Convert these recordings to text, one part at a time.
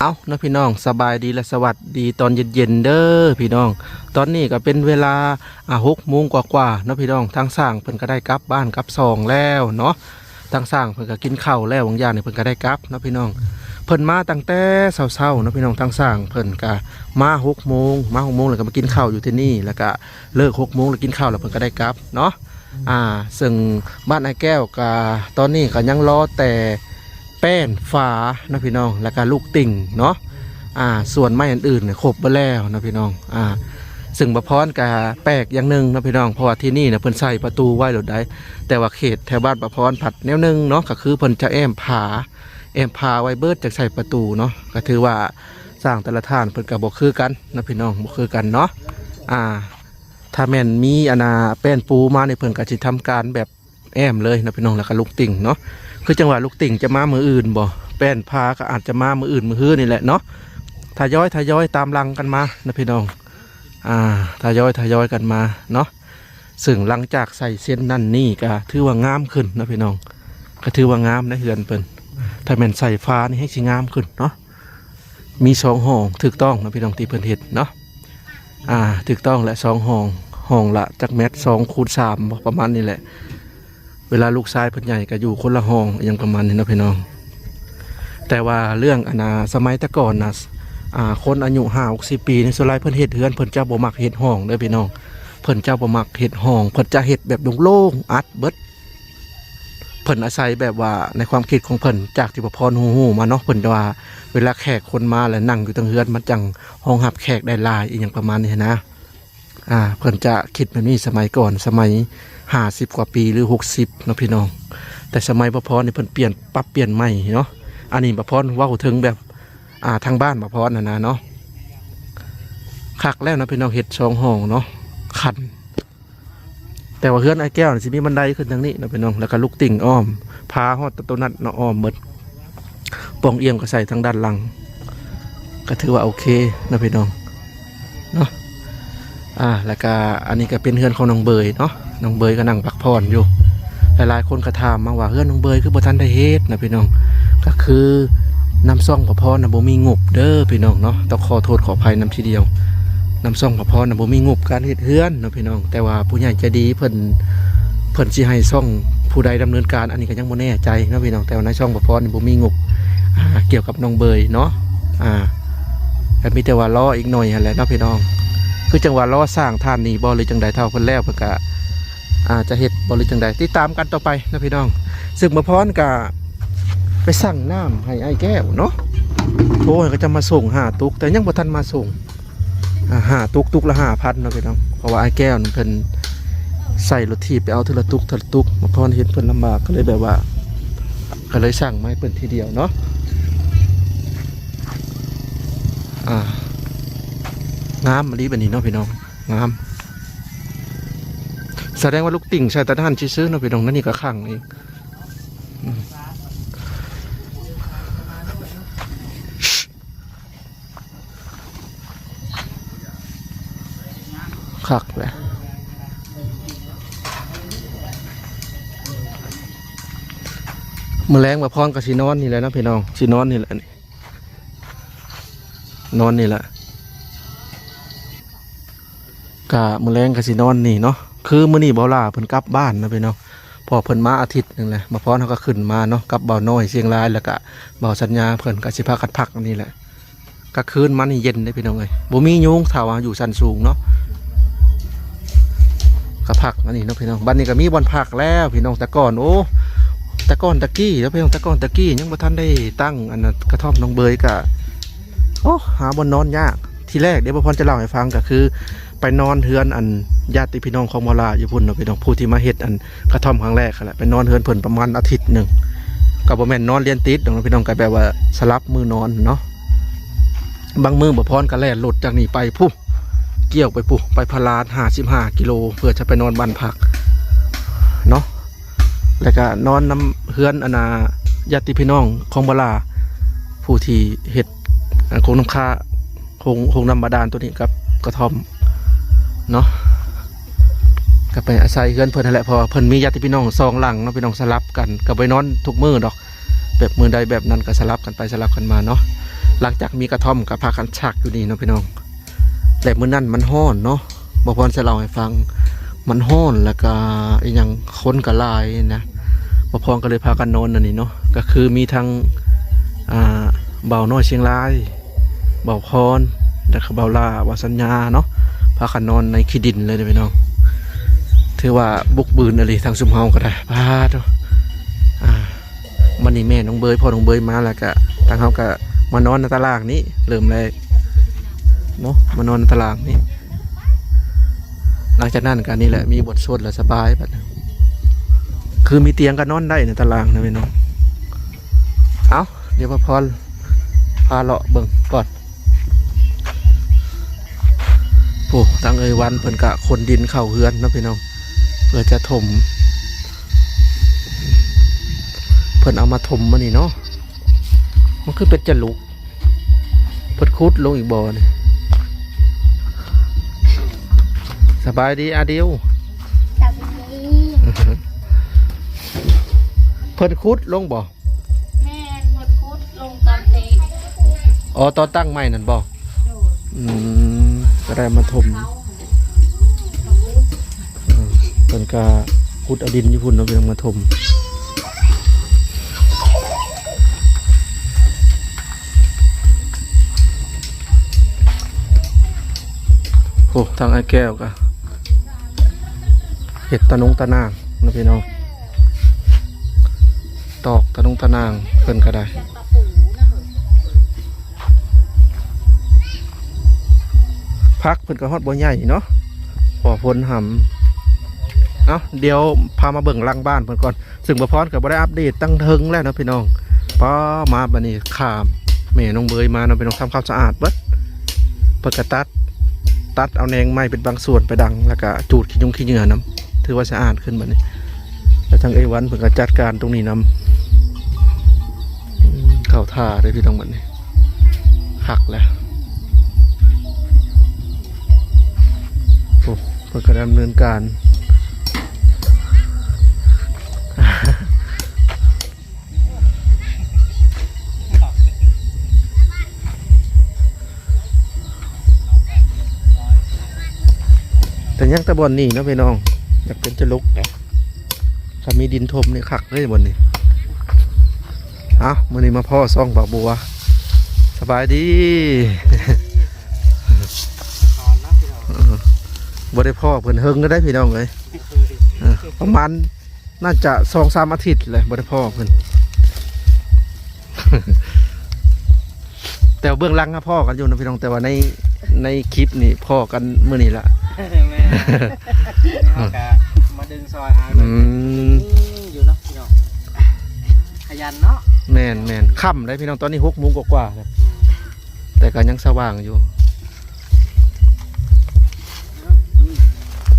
เอานะพี่น้องสบายดีและสวัสดีตอนเย็นๆเด้อพี่น้อง ตอนนี้ก็เป็นเวลาอะหกโมงกว่าๆเนาะพี่น้องทางสร้างเพิ่นก็ได้กลับบ้านกลับซองแล้วเนาะทางสร้างเพิ่นก็กินข้าวแล้วบางอย่างเนี่ยเพิ่นก็ได้กลับนาะพี่น้อง เพิ่นมาตั้งแต่เช้าๆนาะพี่น้องทางสร้างเพิ่นก็มาหกโมงมาหกโมงแล้วก็มากินข้าวอยู่ที่นี่แล้วก็เลิกหกโมงแล้วกินข้าวแล้วเพิ่นก็ได้กลับเนาะอ่า ซึ่งบ้านไอ้แก้วก็ตอนนี้ก็ยังรอแต่ แป้นฝานาะพี่น้องแล้วก็ลูกติ่งเนาะอ่าส่วนไม้อื่นๆเนี่ยครบไปแล้วนะพี่น้องอ่าซึ่งบะพร้อนกะแปลกอย่างหนึ่งนะพี่น้องเพราะว่าที่นี่เนี่ยเพิ่นใส่ประตูไว้หรือใดแต่ว่าเขตแถวบ้านบะพรผัดแนวหนึงเนาะก็คือเพิ่นจะแอมผาแอมผาไว้เบิดจากใส่ประตูเนาะก็ถือว่าสร้างแต่ละท่านเพิ่นก็บ่คือกันนะพี่น้องบ่คือกันเนาะอ่าถ้าแม่นมีอนาแป้นปูมาในเพิ่นก็สิทำการแบบแอมเลยนะพี่น้องแล้วก็ลูกติ่งเนาะ คือจังหวะลูกติ่งจะมามืออื่นบ่แป้นพาก็อาจจะมามืออื่นมือฮื้อนี่แหละเนาะทยอยทยอยตามรังกันมานะพี่น้อง อ่าทยอยทยอยกันมาเนาะซึ่งหลังจากใส่เส้นนั่นนี่ก็ถือว่างามขึ้นนะพี่น้อง ก็ถือว่างามนะเฮือนเพิ่นถ้าแม่นใส่ฟ้านี่ให้สิงามขึ้นเนาะมีสองห้องถูกต้องนะพี่น้องที่เพิ่นเฮ็ดเนาะอ่าถูกต้องและสองห้องห้องละจักแมตสองคูณสามประมาณนี้แหละ เวลาลูกชายเพิ่นใหญ่ก็อยู่คนละห้องอย่างประมาณนี้นะพี่น้อง แต่ว่าเรื่องอนาสมัยแต่ก่อนนะอ่าคนอายุห้าหกสิบปีในส่วนไรเพิ่นเฮ็ดเฮือนเพิ่นเจ้าบ่มักเฮ็ดห้องเด้อพี่น้อง เพิ่นเจ้าบ่มักเฮ็ดห้อง เพิ่นจะเฮ็ดแบบโล่งๆอัดเบิดเพิ่นอาศัยแบบว่าในความคิดของเพิ่นจากที่ประพรฮู้ๆมาเนาะเพิ่นว่า เวลาแขกคนมาแล้วนั่งอยู่ตรงเฮือนมันจังห้องหับแขกได้หลายอีหยังประมาณนี้นะ อ่าเพิ่นจะคิดแบบนี้สมัยก่อนสมัย 50กว่าปีหรือ60เนะพี่น้อง แต่สมัยประพรนี่เพิ่นเปลี่ยนปรับเปลี่ยนใหม่เนาะอันนี้ประพรว้าถึงแบบอ่าทางบ้านมาพอนะนะเนาะคักแล้วนะพี่น้องเห็ดสองห้องเนาะคัน แต่ว่าเฮือนไอ้แก้วนี่สิมีบันไดขึ้นทางนี้นะพี่น้องแล้วก็ลูกติ่งอ้อมพาฮอดตะตนัดเนาะอ้อมหมดปองเอี่ยมก็ใส่ทางด้านหลัง ก็ถือว่าโอเคนะพี่น้องเนาะอ่าแล้วก็อันนี้ก็เป็นเฮือนของน้องเบยเนาะ น้องเบยก็นั่งพักผ่อนอยู่ หลายๆคนก็ถามมาว่าเฮือนน้องเบยคือบ่ทันได้เฮ็ดนะพี่น้อง ก็คือน้ำซ่องพอพอนะบ่มีงบเด้อพี่น้องเนาะต้องขอโทษขออภัยนำทีเดียวน้ำซ่องพอพอนะบ่มีงบการเฮ็ดเฮือนเนาะพี่น้อง แต่ว่าผู้ใหญ่ใจดีเพิ่นเพิ่นสิให้ซ่องผู้ใดดำเนินการอันนี้ก็ยังบ่แน่ใจนะพี่น้องแต่ว่าในช่องพอพอนี่บ่มีงบเกี่ยวกับน้องเบยเนาะอ่าแต่มีแต่ว่ารออีกหน่อยหั่นแหละนะพี่น้อง คือจังหวะรอสร้างท่านนี่บ่หรือจังใดเท่าเพิ่นแล้วเพิ่นก็ อาจจะเฮ็ดบรือจังใดติดตามกันต่อไปนะพี่น้องซึ่งมาพรก็ไปสั่งน้ำให้ไอ้แก้วเนาะโอ้ยก็จะมาส่งหาตุก แต่ยังบ่ทันมาส่งหาตุกตุกละหาพันเนาะพี่น้องเพราะว่าไอ้แก้วเพิ่นใส่รถทีไปเอาเทละตุกเทละตุกมาพอเห็นเพิ่นลำบากก็เลยแบบว่า ก็เลยสั่งไม้เพิ่นทีเดียวเนาะอ่างามมะลิแบบนี้เนาะพี่น้องงาม แสดงว่าลูกติ่งใส่ตาด้านชี้ซื้อเนาะพี่น้องนั่นนี่ก็ขังเองคักเลยมือแรงมาพร้อมกับสีนอนนี่แหละนะพี่น้องสีนอนนี่แหละนี่นอนนี่แหละกะมือแรงกับสีนอนนี่เนาะ คือมื้อนี้เบาวลาเพิ่นกลับบ้านนะพี่น้องพอเพิ่นมาอาทิตย์นึงเลยมาพร้อมเขาก็ขึ้นมาเนาะกับเบาวน้อยเชียงรายแล้วก็เบาวสัญญาเพิ่นก็สิพากันพักอันนี่แหละก็คืนมันเย็นได้พี่น้องเอ้ยบ่มียุงถ้าว่าอยู่ชั้นสูงเนาะก็พักอันนี้เนาะพี่น้องบ้านนี้ก็มีบอลพักแล้วพี่น้องแต่ก่อนโอ้แต่ก่อนตะกี้แล้วพี่น้องแต่ก่อนตะกี้ยังบ่ทันได้ตั้งอันนั้นกระท่อมน้องเบยกะโอ้หาบนนอนยากที่แรกเดี๋ยวพ่อพรจะเล่าให้ฟังก็คือ ไปนอนเฮือนอันญาติพี่น้องของมอลาอยู่พุ่นเนาะพี่น้องผู้ที่มาเฮ็ดอันกระท่อมครั้งแรกนั่นแหละไปนอนเฮือนเพิ่นประมาณอาทิตย์หนึ่งก็บ่แม่นนอนเรียนติดดอกเนาะพี่น้องก็แบบว่าสลับมือนอนเนาะบางมือบ่พรก็แล่นรถจากนี้ไปผู้เกี่ยวไปปุ๊ไปพลานห้าสิบห้ากิโล เพื่อจะไปนอนบ้านพักเนาะแล้วก็นอนน้ำเฮือนอนาญาติพี่น้องของบลา ผู้ที่เห็ดอันคงน้ำค้าคงคงน้ำบาดาลตัวนี้กับกระท่อม เนาะก็ไปอาศัยเฮือนเพิ่นนั่นแหละเพราะว่าเพิ่อนมีญาติพี่น้องสองหลังเนาะพี่น้องสลับกันก็ไปนอนทุกมือดอก แบบมือใดแบบนั้นก็สลับกันไปสลับกันมาเนาะหลังจากมีกระท่อมกับพากันชักอยู่นี่เนาะพี่น้อง แต่มือนั้นมันห้อนเนาะบ่พรจะเล่าให้ฟังมันห้อนแล้วก็อีหยังค้นก็หลายนะบ่พรก็เลยพากันนอนอันนี้เนาะก็คือมีทั้งอ่าเบาน้อยเชียงรายเบาพรแล้วก็เบาลาวาสัญญาเนาะ พากันนอนในขี้ดินเลยเด้อพี่น้อง ถือว่าบุกบืนอะไรทางซุมเฮาก็ได้พาดเนาะอ่ามันนี่แม่น้องเบยพ่อน้องเบยมาแล้วก็ทางเฮาก็มานอนในตารางนี้เริ่มแรกเนาะมานอนในตารางนี้ หลังจากนั้นการนี่แหละมีบทสวดแล้วสบายแบบคือมีเตียงก็นอนได้ในตารางนะพี่น้อง เอาเดี๋ยวพอพรพาเลาะเบิ่งก่อน โอ้ตั้งเอยวันเพิ่นกะคนดินเข้าเฮือนนะพี่น้องเพื่อจะถม เพิ่นเอามาถมมานี่เนาะมันคือเป็นจะลุกเพิ่นคุดลงอีกบ่อนี่สบายดีอาเดียวจับนี้เพิ่นคุดลงบ่แม่หมดพุธลงตอนตีอ๋อตอนตั้งใหม่นั่นบ่อืม ก็ได้มาถมเขาเออเพิ่นก็คุดอดินญี่ปุ่นเอาไปมาถมโอ้ทางไอ้แก้วก็เห็ดตะนงตะนางนะพี่น้องตอกตะนงตะนางเพิ่นก็ได้ พักเพิ่นก็ฮอดบ่ใหญ่เนาะพอพนหำเอาเดี๋ยวพามาเบิ่งลังบ้านเพิ่นก่อน ซึ่งบ่พรก็บ่ได้อัปเดตตั้งเทิงแล้วนะพี่น้องป้ามาบัดนี้ขามแม่น้องเบยมาเนาะพี่น้องทำความสะอาดเบิดเพิ่นก็ตัดตัดเอาแนงไม้เป็นบางส่วนไปดังแล้วก็จูดขี้ยุงขี้เหงื่อนํถือว่าสะอาดขึ้นบัดนี้แล้วทางเอวันเพิ่นก็จัดการตรงนี้นํอืมเข้าท่าเลยพี่น้องบัดนี้หักแล้ว โอ้เพื่อการดำเนินการแต่ยังตะบอนนี่นะพี่น้อง อยากเป็นจะลุกถ้ามีดินทมนี่คักเลยบนนี้เอามื่อนี้มาพ่อซ่องบากบัว สบายดี บ่ได้พ่อเพิ่นเฮิงก็ได้พี่น้องเลยเออประมาณน่าจะสองสามอาทิตย์เลยบ่ได้พ่อเพิ่นแต่ว่าเบื้องหลังก็พ่อกันอยู่นะพี่น้องแต่ว่าในในคลิปนี่พ่อกันมื้อนี้ละแม่เอากะมาดึงซอยอายอืมอยู่เนาะพี่น้องขยันเนาะแม่นแม่นค่ำได้พี่น้องตอนนี้หกโมงกว่าๆแล้วแต่ก็ยังสว่างอยู่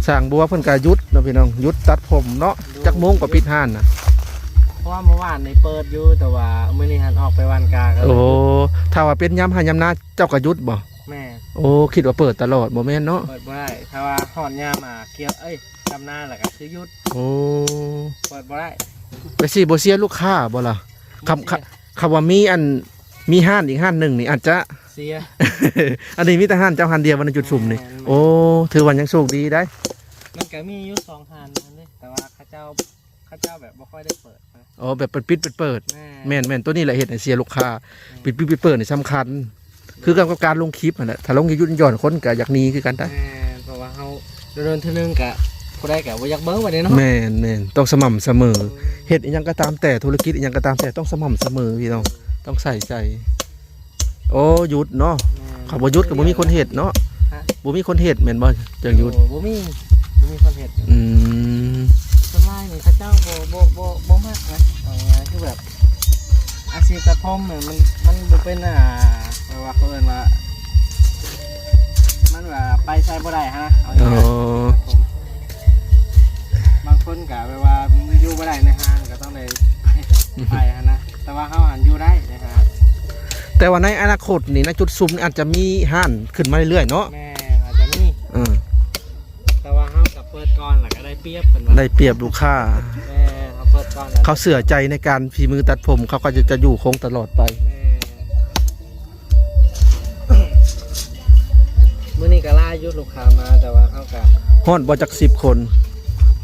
สร้างบัวเพิ่นก็หยุดเนาะพี่น้องหยุดตัดผมเนาะจักโมงก็ปิดห้านน่ะเพราะว่าเมื่อวานในเปิดอยู่แต่ว่ามื้อนี้หันออกไปวันกาก็เลยโอ้ถ้าว่าเป็นยามหายามนาเจ้าก็หยุดบ่แม่โอ้คิดว่าเปิดตลอดบ่แม่นเนาะเปิดบ่ได้ถ้าว่าหอนยามมาเกี่ยวเอ้ยดำหน้าแหละก็คือหยุดโอ้เปิดบ่ได้ไปสิบ่เสียลูกค้าบ่ล่ะคำคคำว่ามีอันมีห้านอีกห้านหนึ่งนี่อาจจะเสีย อันนี้มีแต่ห้านเจ้าห้านเดียววันนจุดสุ่มนี่ โอ้ ถือว่ายังโชคดีได้ มันก็มีอยู่สองหันนั่นเด้แต่ว่าเข้าเจ้าเข้าเจ้าแบบบ่ค่อยได้เปิดนะอ๋อแบบเปิดปิดเปิดเปิดแม่แม่นแม่นตัวนี้แหละเหตุให้เสียลูกค้าปิดปิดปิดเปิดนี่สำคัญ คือการกับการลงคลิปนั่นแหละถ้าลงยุ่นหย่อนคนก็อยากหนีคือกันได้แม่เพราะว่าเฮาเดินๆเทื่อนึงกะผู้ใดกะบ่อยากเบิ่งว่าเด้เนาะแม่นแม่นต้องสม่ำเสมอเหตุอีหยังก็ตามแต่ธุรกิจอีหยังก็ตามแต่ต้องสม่ำเสมอพี่น้องต้องใส่ใจ โอ้หยุดเนาะขับบ่หยุดก็บ่มีคนเฮ็ดเนาะฮะบ่มีคนเฮ็ดแม่นบ่จังหยุด โอ้บ่มี บ่มีคนเฮ็ดอืมส่วนมากนี่เขาเจ้าบ่บ่บ่บ่มากนะเอาง่ายๆคือแบบ อาชีพกระท่อมเนี่ยมันมันบ่เป็นอ่าแบบว่าเขาเอิ้นว่า มันว่าไปใช้บ่ได้ฮะเอาอ๋อง่ายๆผมบางคนก็แบบว่าอยู่บ่ได้ในห้างก็ต้องได้ไปไปฮะนะแต่ว่าเฮาหันอยู่ได้นะฮะแต่ว่าในอนาคตนี่นะจุดซุมนี่อาจจะมีห้านขึ้นมาเรื่อยๆเนาะแม่อาจจะมี กับเปิดก่อนแล้วก็ได้เปรียบเพิ่นว่าได้เปรียบลูกค้า แม่เฮาเปิดก่อนแล้วเขาเสื่อใจในการฝีมือตัดผม เขาก็จะจะอยู่คงตลอดไป แม่มื้อนี้ก็ล่ายุดลูกค้ามาแต่ว่าเขาก็ฮอดบ่จักสิบคน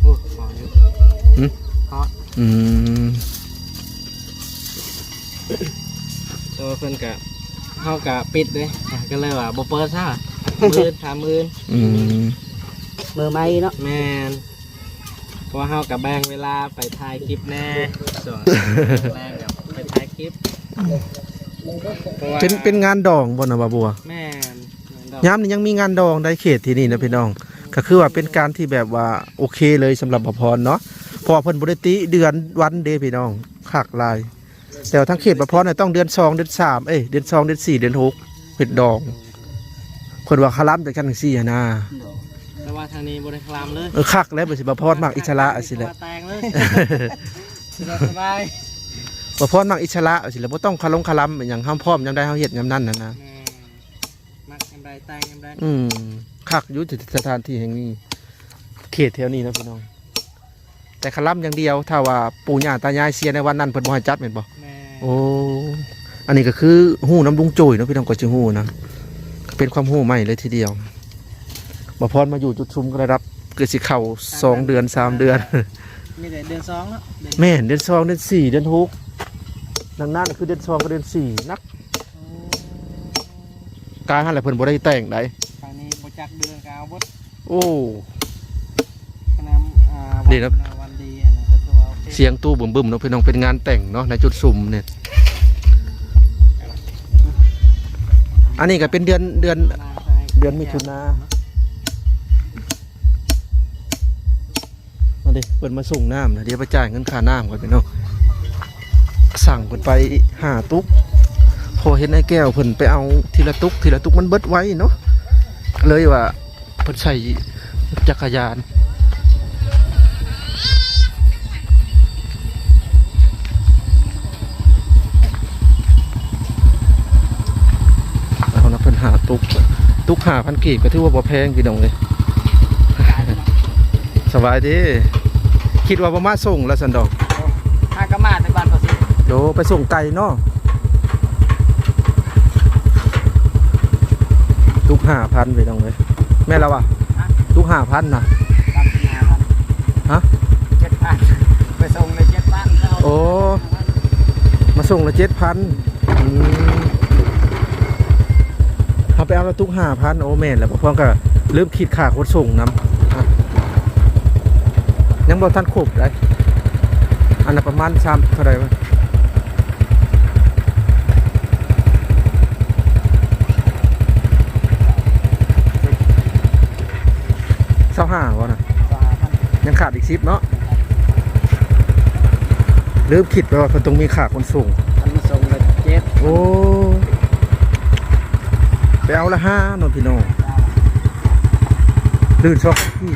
พูดหมออยู่หึ เพราะอืมแต่ว่าเพิ่นก็เขาก็ปิดเลยอะก็เลยว่าบ่เปิดซะมื้อถามมื้ออืม มือไม้เนาะแม่นเพราะว่าเขากับแบ่งเวลาไปถ่ายคลิปแน่ส่วนแรงกับไปถ่ายคลิปพราะว่าเป็นเป็นงานดองบ่นะบ่าบัวแม่นดอกยามนี้ยังมีงานดองได้เขตที่นี่นะพี่น้อง ก็คือว่าเป็นการที่แบบว่าโอเคเลยสำหรับบ่พรเนาะเพราะว่าเพิ่นบ่ได้ติเดือนวันเด้พี่น้องคักหลาย แต่ว่าทั้งเขตบ่พรเนี่ยต้องเดือนสองเดือนสามเอ้ยเดือนสองเดือนสี่เดือนหกเฮ็ดดองเพิ่นว่าคาลัมแต่กันจังซี่หั้นนะแต่ ว่าทางนี้บริคลามเลยเออคักแล้วบ่สิบ่พรมักอิสระอะสิแหละมาแตงเลยสบายสบายบ่พรมักอิสระอะสิแหละบ่ต้องคาลงคาลัมอหย่างห้ามพร้อมยามใดเฮาเฮ็ดยามนั้นน่ะนะแม่มักยังไดแตงยังไดอืมคักอยู่ที่สถานที่แห่งนี้ เขตแถวนี้นะพี่น้อง แต่คาลัมอย่างเดียวถ้าว่าปู่ย่าตายายเสียในวันนั้นเพิ่นบ่ให้จัดแม่นบ่แม่โอ้อันนี้ก็คือหู้น้ำลุงโจยเนาะพี่น้องก็จะหู้นะก็เป็นความหู้ใหม่เลยทีเดียว บ่พรมาอยู่จุดชุมก็ได้รับเกิดสิเข่าสองเดือนสามเดือน มีแต่เดือนสองแล้วเดือนแม่นเดือนสองเดือนสี่เดือนหกดังนั้นคือเดือนสองกับเดือนสี่นักการหันแหละเพิ่นบ่ได้แต่งได้ทางนี้บ่จักเดือนกเอาบดโอ้ คะแนนอ่าวัดีครับ วันดีอะนะก็ถือว่าโอเคเสียงตู้บึ้มๆเนาะพี่น้องเป็นงานแต่งเนาะในจุดสุ่มเนี่ยอันนี้ก็เป็นเดือนเดือน เดือนมิถุนา มาดิเปิดมาส่งน้ำนะเดี๋ยวไปจ่ายเงินค่าน้ำก่อนพี่น้องสั่งเพิ่นไปหาตุ๊กพอเห็นไอ้แก้วเพิ่นไปเอาทีละตุ๊กทีละตุ๊กมันเบิดไว้เนาะเลยว่าเพิ่นใส่จักรยานเอาละเพิ่นหาตุ๊กตุ๊กหาพันกีบก็ถือว่าบ่แพงพี่น้องเลยสบายดี คิดว่าบ่มาส่งแล้วสันดอกห้ากะมาในบ้านเขาสิโดไปส่งไก่เนาะทุกห้าพันไปตรงเลยแม่เราอะทุกห้าพันนะตามที่หาพันฮะเจ็ดพันไปส่งในเจ็ดพันเขาโอ้มาส่งละเจ็ดพันเอาไปเอาละทุกห้าพันโอ้แม่นแล้วพร้อมก็เริ่มคิดค่าขนส่งน้ำอะ ยังบ่ทันครบเลยอันนั้นประมาณสามเท่าไหร่วะเศร้าห้าวะนะสามพันยังขาดอีกสิบเนาะเริ่มคิดไปว่าคนต้องมีขาขนส่งพันมาส่งในเจ็ดโอ้ไปเอาละห้านนพี่น้องลื่นชอบพี่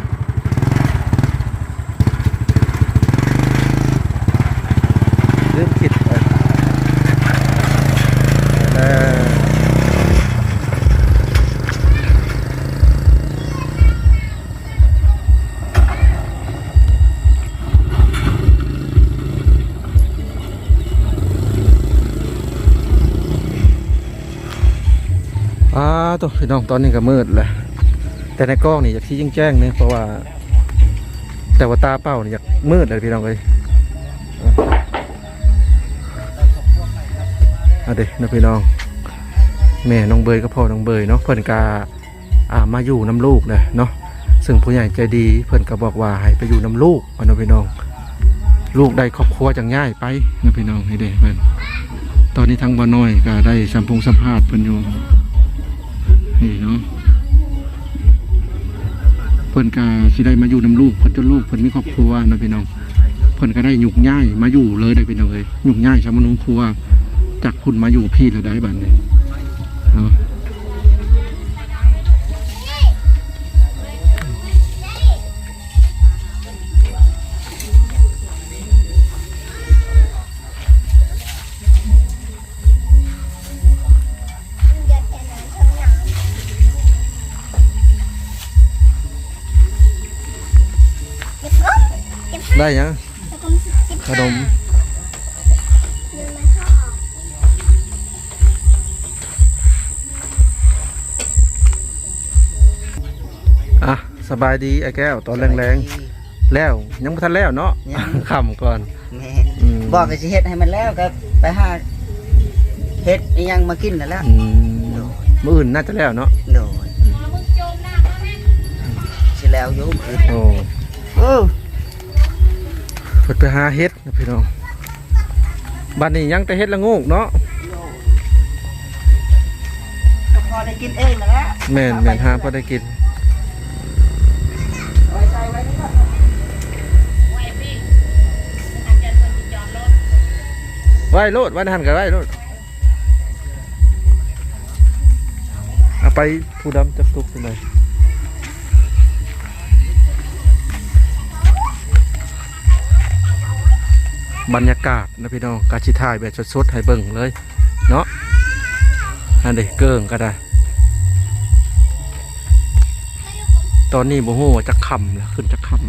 ตัวพี่น้องตอนนี้ก็มืดแหละแต่ในกล้องนี่อยากที่ยิ่งแจ้งเนี่ยเพราะว่า แต่ว่าตาเป้านี่อยากมืดเลยพี่น้องเลยเอะเด็กนะพี่น้อง แม่น้องเบยก็พ่อน้องเบยเนาะเพิ่นกาอ่ามาอยู่น้ำลูกเลยเนาะซึ่งผู้ใหญ่ใจดีเพิ่นก็บอกว่าให้ไปอยู่น้ำลูกนะพี่น้อง ลูกได้ครอบครัวจังง่ายไปนะพี่น้องให้เด็กเพิ่นตอนนี้ทั้งบ่น้อยก็ได้สัมพงสัมภาษณ์เพิ่นอยู่ เนาะเพิ่นกาสิได้มาอยู่น้ำลูกเพิ่นจนลูกเพิ่นมีครอบครัวนะพี่น้องเพิ่นก็ได้หยุกง่ายมาอยู่เลยได้พี่น้องเลยหยุกง่ายชาวมนุษย์ครัวจากคุณมาอยู่พี่เราได้บัดนี้เนาะ ได้ยังแล้วก็สิบสิบขนมเงินมาเข้าออกสบายดีไอ้แก้วตอนแรงๆแล้วยังบ่ทันแล้วเนาะยังค่ำก่อนแม่อืมบอกก็สิเฮ็ดให้มันแล้วก็ไปหาเฮ็ดอีหยังมากินนั่นแหละอืมมื้ออื่นน่าจะแล้วเนาะโดยสิแล้วอยู่มื้อโอ้เออเพิ่นไปหาเฮ็ดนะพี่น้องบัดนี้ยังแต่เฮ็ดละงูกเนาะก็พอได้กินเองนั่นแหละแม่นแม่นหาพอได้กินไว้ใส่ไว้นี่ก่อนไว้โลดไว้ในหันก็ไว้โลดเอาไปผู้ดำจับตุกไปเลย บรรยากาศนะพี่น้องกาชิถ่ายแบบสดๆให้เบิ่งเลย เนาะอันเด็กเกิงก็ได้ ตอนนี้โมโหจะคำแล้วขึ้นจะคำ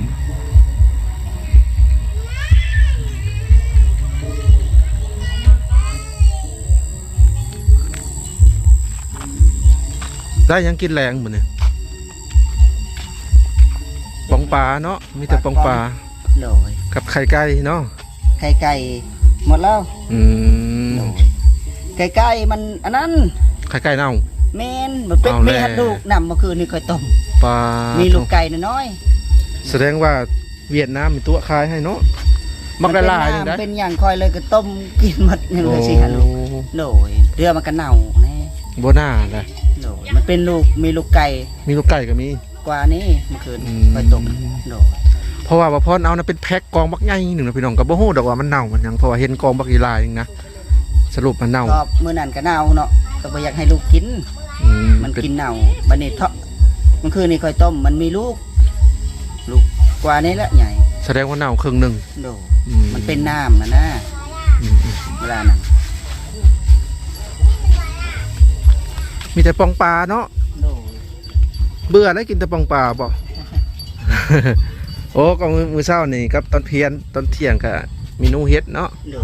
ได้ยังกินแรงเหมือนเนี่ยปองปลาเนาะ มีแต่ปองปลาโดยกับไข่ไก่เนาะ ไข่ไก่หมดแล้วอืมโดยไก่ไก่มันอันนั้นไข่ไก่เน่า แม่นมันเป็นเอามีแล้วหัดลูกนำเมื่อคืนนี่ค่อยต้มปลามีลูกไก่น้อยแสดงว่าเวียดนามมีตัวคายให้เนาะๆมักละลายเป็จังนได้น้ำเป็นอย่างคอยเลยก็ต้มกินหมดยังเลยสิหัดลูกโดยเรือมันก็เน่าแน่โบน่าเลยโดยมันเป็นลูกมีลูกไก่มีลูกไก่ก็มี กว่านี้เมื่อคืนอืม ค่อยต้มโดยเพ ราะว่าบ่พรเอานะเป็นแพ็คกองบักใหญ่หนึ่งนะพี่น้องกับบ่ฮู้ดอกว่ามันเน่ามันหยังเพราะว่าเห็นกองบักอีหลายนึงนะสรุปมันเน่าก็มื้อนั้นก็เน่าเนาะก็บ่อยากให้ลูกกิน อืมันเป็กินเน่าบัดนี้เทาะมันคือนี่ค่อยต้มมันมีลูก ลูกกว่านี้ละใหญ่แสดงว่าเน่าครึ่งหนึ่งโดอืมันเป็นน้ำนะนะอืมอืมเวลานั้นมีแต่ปองปลาเนาะ โดเบื่อแล้วกินแต่ปองปลาบ่ โอ้ก็มือมือเช้านี่กับตอนเพียนตอนเที่ยงก็เมนูเฮ็ดเนาะโด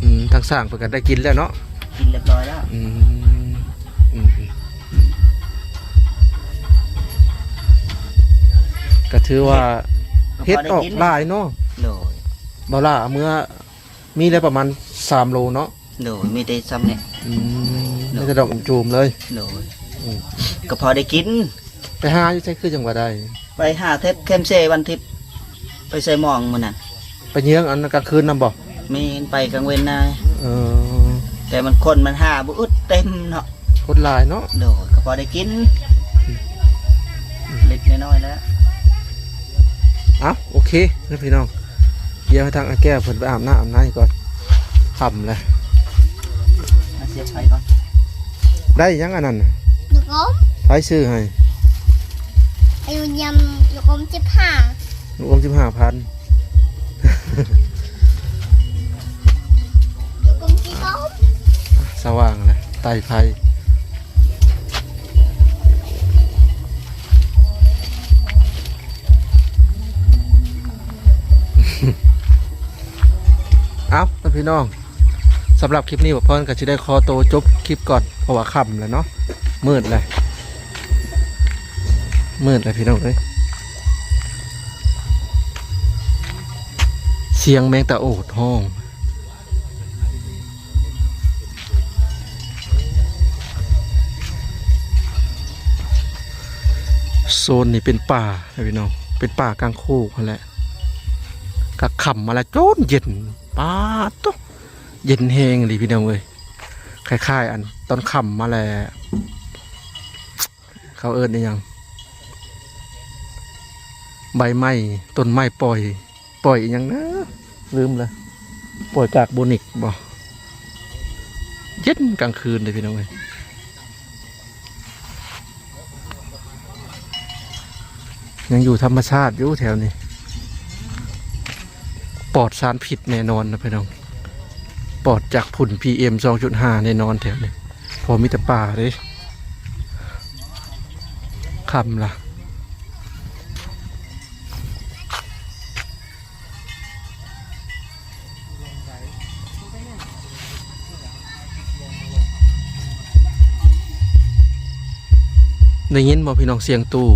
อืมทางสร้างเพิ่นก็ได้กินแล้วเนาะกินเรียบร้อยแล้วอืมอืมอืมก็ถือว่าเฮ็ดออกหลายเนาะโดบ่ล่ะเมื่อมีได้ประมาณ3โลเนาะโดมีแต่ซ้ำเนี่ยอืมไม่ได้ดอกจูมเลยโดอืมก็พอได้กินไปหาอยู่ใช้คือจังหวัดใด ไปหาเทปเข้มเซวันทิพย์ไปใส่หมองมันน่ะไปเยื้องอันนั้นกลางคืนนำบ่มีไปกลางเว้นนาเออแต่มันคนมันหาบุอึดเต็มเนาะคนหลายเนาะโดก็พอได้กินเล็กน้อยๆแล้วเอ้าโอเคนะพี่น้องเดี๋ยวให้ทางอาแก้วเพิ่นไปอาบน้ำอาบน้ำก่อนค่ำเลยมาเสียบไฟก่อนได้ยังอันนั้นน่ะลูกอมไผซื้อให้ อายุยำลูกอมสิบห้าลูกอมสิบห้าพันลูกอมสีส้มสว่างเลยไต่ไฟเอาแล้วพี่น้องสำหรับคลิปนี้ผมเพิ่นก็จะได้คอโตวจบคลิปก่อนเพราะว่าค่ำแล้วเนาะมืดเลย มืดเลยพี่น้องเอ้ยเสียงแมงตะโอดห้องโซนนี่เป็นป่าพี่น้อง เป็นป่ากลางโคกนั่นแหละกักขำมาแล้วโจนเย็นป้าตุ๊เย็นเฮงเลยพี่น้องเว้ยคล้ายๆ อันตอนขำมาแล้วเขาเอิญได้ยัง ใบไม้ต้นไม้ปล่อย ปล่อยอยังนะลืมเลยปล่อยกากโบนิกบ่เย็นกลางคืนเลยพี่น้องเว้ยยังอยู่ธรรมชาติอยู่แถวนี้ปลอดสารผิดแน่นอนนะพี่น้องปลอดจากผุ่น PM 2.5 แน่นอนแถวนี้พอมีแต่ป่าเลยคำล่ะ ได้ยินบ่พี่น้องเสียงตู้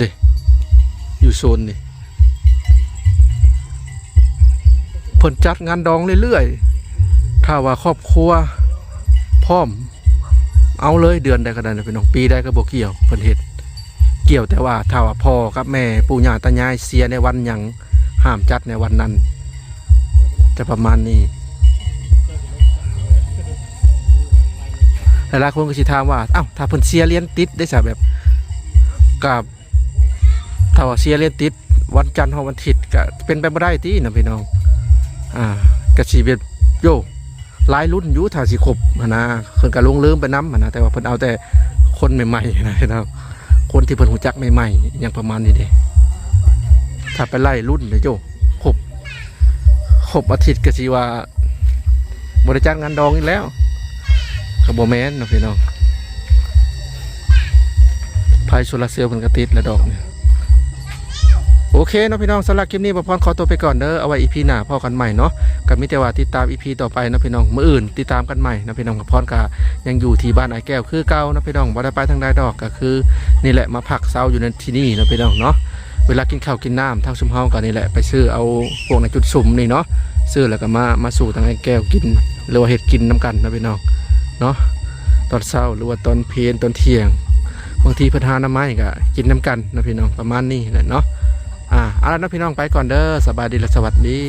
เดอยู่โซนนี่เพิ่นจัดงานดองเรื่อยๆถ้าว่าครอบครัวพร้อม เอาเลยเดือนใดก็ได้นะพี่น้องปีใดก็บ่เกี่ยวเพิ่นเฮ็ดเกี่ยวแต่ว่าถ้าว่าพ่อกับแม่ปู่ย่าตายายเสียในวันหยังห้ามจัดในวันนั้น จะประมาณนี้ หลายๆคนก็สิถามว่าเอ้าถ้าเพิ่นเสียเรียนติดได้ซะแบบกับถ้าว่าเสียเรียนติดวันจันทร์ฮอวันอาทิตย์ก็เป็นไปบ่ได้ตินะพี่น้องอ่าก็สิเป็นโยหลายรุ่นอยู่ถ้าสิครบนะเพิ่นก็ลงลืมไปน้ำนะแต่ว่าเพิ่นเอาแต่คนใหม่ๆนะครับคนที่เพิ่นหูจักใหม่ๆอย่างประมาณนี้เด้ถ้าไปไล่รุ่นเลยโยครบครบอาทิตย์ก็สิว่าบริจาคงานดองอีกแล้ว ก็บ่แมนนะพี่น้องไฟโซลาเซลล์เพิ่นก็ติดแล้วดอกเนี่ยโอเคเนาะพี่น้องสำหรับคลิปนี้บ่พรขอตัวไปก่อนเด้อเอาไว้อีพีหน้าพ่อกันใหม่เนาะก็มีแต่ว่าติดตามอีพีต่อไปนะพี่น้องมืออื่นติดตามกันใหม่นะพี่น้องกับพรกายังอยู่ที่บ้านไอ้แก้วคือเก่านะพี่น้องบ่ได้ไปทางใดดอกก็คือ นี่แหละมาพักเซาอยู่ในที่นี่นะพี่น้องเนาะเวลากินข้าวกินน้ำทางชุมเฮาก็นี่แหละไปซื้อเอาพวกในจุดสุ่มนี่เนาะซื้อแล้วก็มามาสู่ทางไอ้แก้วกินหรือว่าเฮ็ดกินน้กันนะพี่น้อง เนาะตอนเช้าหรือว่าตอนเพลนตอนเที่ยงบางทีพิ่นาน้ำไม้ก็กินน้กันนะพี่น้องประมาณนี้แหละเนาะอ่าเอาละนะพี่น้องไปก่อนเด้อสบายดีและสวัสดี